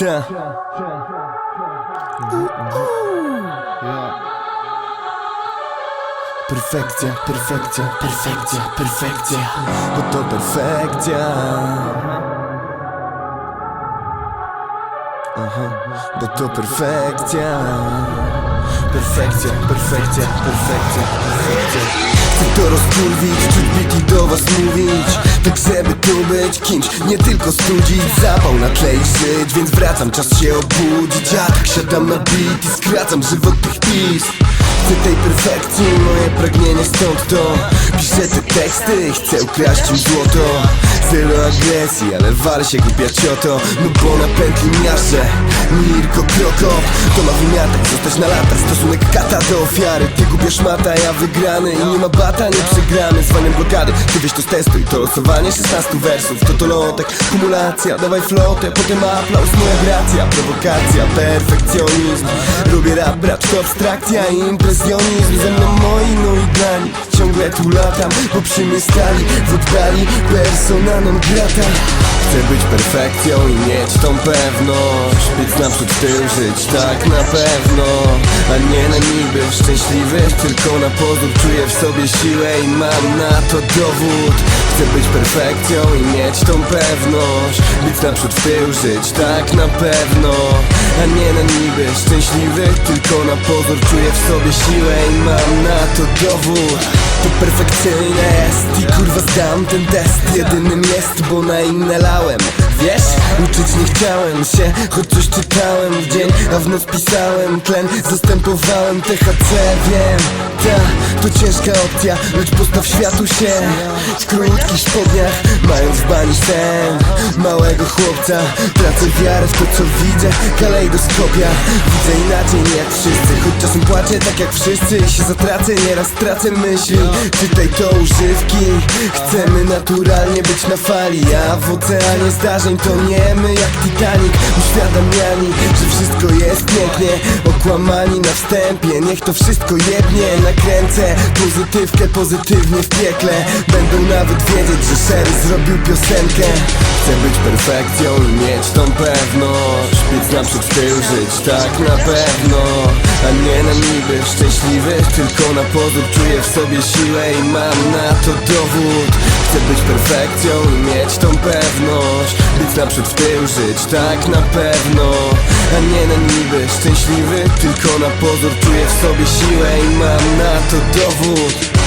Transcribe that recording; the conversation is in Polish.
Ta. Perfekcja, perfekcja, perfekcja, perfekcja Bo to perfekcja Bo to perfekcja. Perfekcja, perfekcja, perfekcja, perfekcja. Chcę to rozkurwić, czuć bit i do was mówić. Tak żeby tu być kimś, nie tylko studzić. Zapał na tle i żyć, więc wracam, czas się obudzić. Ja tak siadam na beat i skracam żywot tych pism Chcę tej perfekcji, moje pragnienie stąd to. Piszę te teksty, chcę ukraść im złoto. Zero agresji, ale wal się głupia cioto. No bo na pętli miażdżę. Mirko Krokop To ma wymiatek, zostać na lata. Stosunek kata do ofiary. Ty gubiesz mata, ja wygrany. I nie ma bata, nie przegramy Zwaniam blokady, ty wiesz to z testu I to losowanie 16 wersów. To to lotek, kumulacja. Dawaj flotę, potem aplauz. Moja gracja, prowokacja, perfekcjonizm. Lubię rap, brać to abstrakcja impresjonizm. Ze mną moi, no i dla nich Ciągle tu latam, bo przy mnie stali W oddali persona non grata. Chcę być perfekcją i mieć tą pewność Być naprzód tył, żyć tak na pewno. A nie na niby szczęśliwy Tylko na pozór czuję w sobie siłę i mam na to dowód. Chcę być perfekcją i mieć tą pewność Być naprzód w tył, żyć tak na pewno. A nie na niby szczęśliwy Tylko na pozór czuję w sobie siłę i mam na to dowód To perfekcyjne jest. I kurwa zdam ten test. Jedynym jest, bo na inne lałem. Wiesz, uczyć nie chciałem się, choć coś czytałem w dzień A w noc pisałem tlen, zastępowałem THC Wiem, ta, to ciężka opcja, lecz postaw światu się W krótkich spodniach, mając w bani sen Małego chłopca, tracę wiarę w to co widzę Kalejdoskopia, widzę inaczej nie jak wszyscy Choć czasem płaczę tak jak wszyscy i się zatracę Nieraz tracę myśli, czytaj to używki Chcemy naturalnie być na fali A w oceanie zdarzeń toniemy jak Titanic. Uświadamiani, że wszystko jest pięknie Okłamani na wstępie, niech to wszystko jebnie Nakręcę pozytywkę pozytywnie w piekle. Będą nawet wiedzieć, że Sherry zrobił piosenkę. Chcę być perfekcją i mieć tą pewność. Być naprzód w tył, żyć tak na pewno. A nie na niby szczęśliwy Tylko na pozór czuję w sobie siłę i mam na to dowód. Chcę być perfekcją i mieć tą pewność. Być naprzód w tył, żyć tak na pewno A nie na niby szczęśliwy Tylko na pozór czuję w sobie siłę i mam na to dowód